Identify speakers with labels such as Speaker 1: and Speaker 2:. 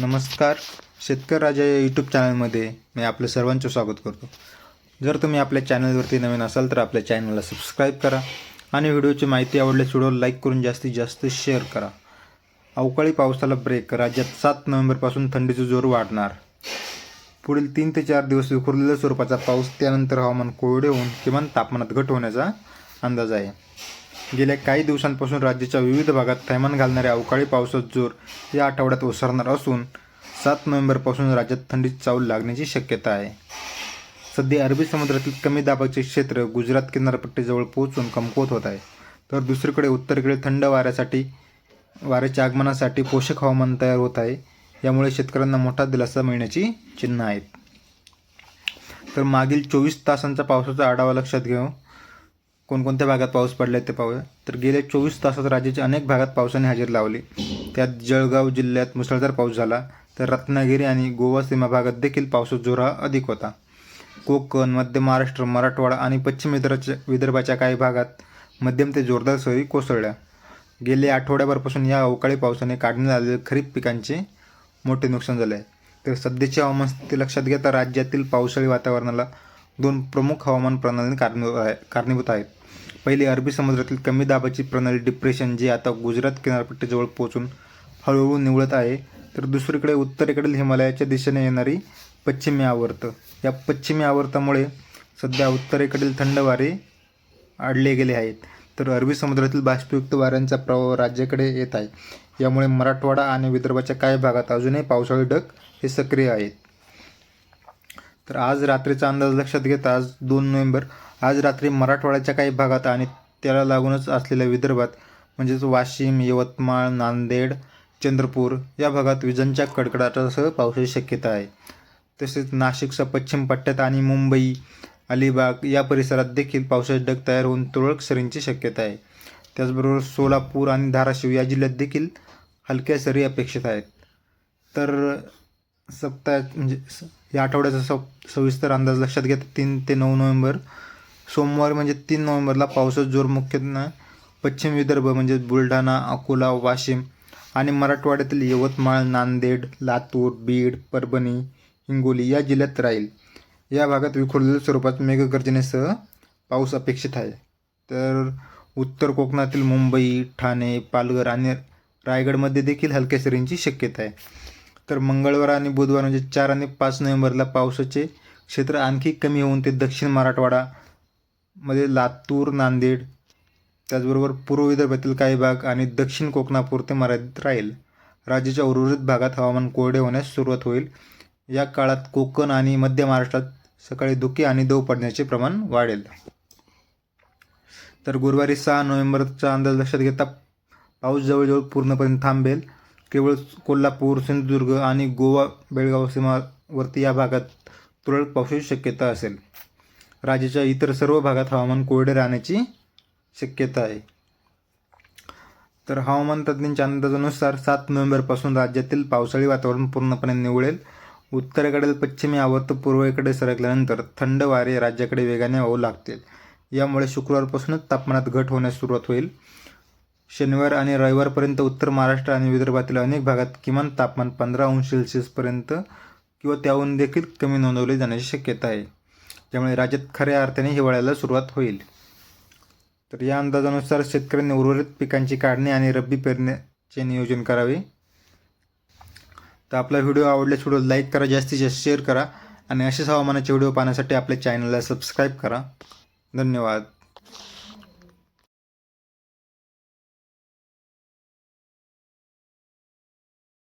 Speaker 1: नमस्कार. शेतकरी राजा या यूट्यूब चॅनलमध्ये मी आपलं सर्वांचं स्वागत करतो. जर तुम्ही आपल्या चॅनलवरती नवीन असाल तर आपल्या चॅनलला सबस्क्राईब करा आणि व्हिडिओची माहिती आवडल्यास व्हिडिओला लाईक करून जास्तीत जास्त शेअर करा. अवकाळी पावसाला ब्रेक राज्यात सात नोव्हेंबरपासून थंडीचं जोर वाढणार. पुढील तीन ते चार दिवस विखुरलेल्या स्वरूपाचा पाऊस त्यानंतर हवामान कोरडे होऊन किमान तापमानात घट होण्याचा अंदाज आहे. गेल्या काही दिवसांपासून राज्याच्या विविध भागात थैमान घालणाऱ्या अवकाळी पावसाचा जोर या आठवड्यात ओसरणार असून सात नोव्हेंबरपासून राज्यात थंडीत चावल लागण्याची शक्यता आहे. सध्या अरबी समुद्रातील कमी दाबाचे क्षेत्र गुजरात किनारपट्टीजवळ पोहोचून कमकुवत होत आहे. तर दुसरीकडे उत्तरेकडे थंड वाऱ्यासाठी वाऱ्याच्या आगमनासाठी पोषक हवामान तयार होत आहे. यामुळे शेतकऱ्यांना मोठा दिलासा मिळण्याची चिन्ह आहेत. तर मागील चोवीस तासांचा पावसाचा आढावा लक्षात घेऊ कोणकोणत्या भागात पाऊस पडला ते पाहूया. तर गेल्या चोवीस तासात राज्याच्या अनेक भागात पावसाने हजेरी लावली. त्यात जळगाव जिल्ह्यात मुसळधार पाऊस झाला. तर रत्नागिरी आणि गोवा सीमा भागात देखील पावसाचा जोर हा अधिक होता. कोकण मध्य महाराष्ट्र मराठवाडा आणि पश्चिम विदर्भाच्या विदर्भाच्या काही भागात मध्यम ते जोरदार सरी कोसळल्या. गेल्या आठवड्याभरपासून या अवकाळी पावसाने काढण्यात आलेले खरीप पिकांचे मोठे नुकसान झाले आहे. तर सध्याची हवामान स्थिती लक्षात घेता राज्यातील पावसाळी वातावरणाला दोन प्रमुख हवामान प्रणाली कारणीभूत आहे कारणीभूत आहेत. पहिली अरबी समुद्रातील कमी दाबाची प्रणाली डिप्रेशन जी आता गुजरात किनारपट्टीजवळ पोहोचून हळूहळू निवळत आहे तर दुसरीकडे उत्तरेकडील हिमालयाच्या दिशेने येणारी पश्चिमी आवर्त. या पश्चिमी आवर्तामुळे सध्या उत्तरेकडील थंड वारे आडले गेले आहेत. तर अरबी समुद्रातील बाष्पयुक्त वाऱ्यांचा प्रभाव राज्याकडे येत आहे. यामुळे मराठवाडा आणि विदर्भाच्या काही भागात अजूनही पावसाळी ढग हे सक्रिय आहेत. तर आज रात्रीचा अंदाज लक्षात घेता आज दोन नोव्हेंबर. आज रात्री मराठवाड्याच्या काही भागात आणि त्याला लागूनच असलेल्या विदर्भात म्हणजेच वाशिम यवतमाळ नांदेड चंद्रपूर या भागात विजांच्या कडकडाटासह पावसाची शक्यता आहे. तसेच नाशिकच्या पश्चिम पट्ट्यात आणि मुंबई अलिबाग या परिसरात देखील पावसाचे ढग तयार होऊन तुरळक सरींची शक्यता आहे. त्याचबरोबर सोलापूर आणि धाराशिव या जिल्ह्यात देखील हलक्या सरी अपेक्षित आहेत. तर सप्ताह म्हणजे स- या आठवड्याचा सव सविस्तर अंदाज लक्षात घेता तीन ते नऊ नोव्हेंबर. सोमवार म्हणजे तीन नोव्हेंबरला पावसाचा जोर मुख्यतः पश्चिम विदर्भ म्हणजे बुलढाणा अकोला वाशिम आणि मराठवाड्यातील यवतमाळ नांदेड लातूर बीड परभणी हिंगोली या जिल्ह्यात राहील. या भागात विखुरलेल्या स्वरूपात मेघगर्जनेसह पाऊस अपेक्षित आहे. तर उत्तर कोकणातील मुंबई ठाणे पालघर आणि रायगडमध्ये देखील हलक्या सरींची शक्यता आहे. तर मंगळवार आणि बुधवार म्हणजे चार आणि पाच नोव्हेंबरला पावसाचे क्षेत्र आणखी कमी होऊन ते दक्षिण मराठवाडा मध्ये लातूर नांदेड त्याचबरोबर पूर्व विदर्भातील काही भाग आणि दक्षिण कोकणापुरते मर्यादित राहील. राज्याच्या उर्वरित भागात हवामान कोरडे होण्यास सुरुवात होईल. या काळात कोकण आणि मध्य महाराष्ट्रात सकाळी धुके आणि दव पडण्याचे प्रमाण वाढेल. तर गुरुवारी सहा नोव्हेंबरचा अंदाज लक्षात घेता पाऊस जवळजवळ पूर्णपणे थांबेल. केवळ कोल्हापूर सिंधुदुर्ग आणि गोवा बेळगाव सीमावर्ती या भागात तुरळक पावसाची शक्यता असेल. राज्याच्या इतर सर्व भागात हवामान कोरडे राहण्याची शक्यता आहे. तर हवामान तज्ज्ञांच्या अंदाजानुसार सात नोव्हेंबरपासून राज्यातील पावसाळी वातावरण पूर्णपणे निवळेल. उत्तरेकडील पश्चिमी आवर्त पूर्वेकडे सरकल्यानंतर थंड वारे राज्याकडे वेगाने वाहू लागतील. यामुळे शुक्रवारपासूनच तापमानात घट होण्यास सुरुवात होईल. शनिवार आणि रविवारपर्यंत उत्तर महाराष्ट्र आणि विदर्भातील अनेक भागात किमान तापमान पंधरा अंश सेल्सिअसपर्यंत किंवा त्याहून देखील कमी नोंदवली जाण्याची शक्यता आहे. त्यामुळे राज्यात खऱ्या अर्थाने हिवाळ्याला सुरुवात होईल. तर या अंदाजानुसार शेतकऱ्यांनी उर्वरित पिकांची काढणी आणि रब्बी पेरण्याचे नियोजन करावे. तर आपला व्हिडिओ आवडल्यास व्हिडिओ लाईक करा जास्तीत जास्त शेअर करा आणि असेच हवामानाचे व्हिडिओ पाहण्यासाठी आपल्या चॅनलला सबस्क्राईब करा. धन्यवाद.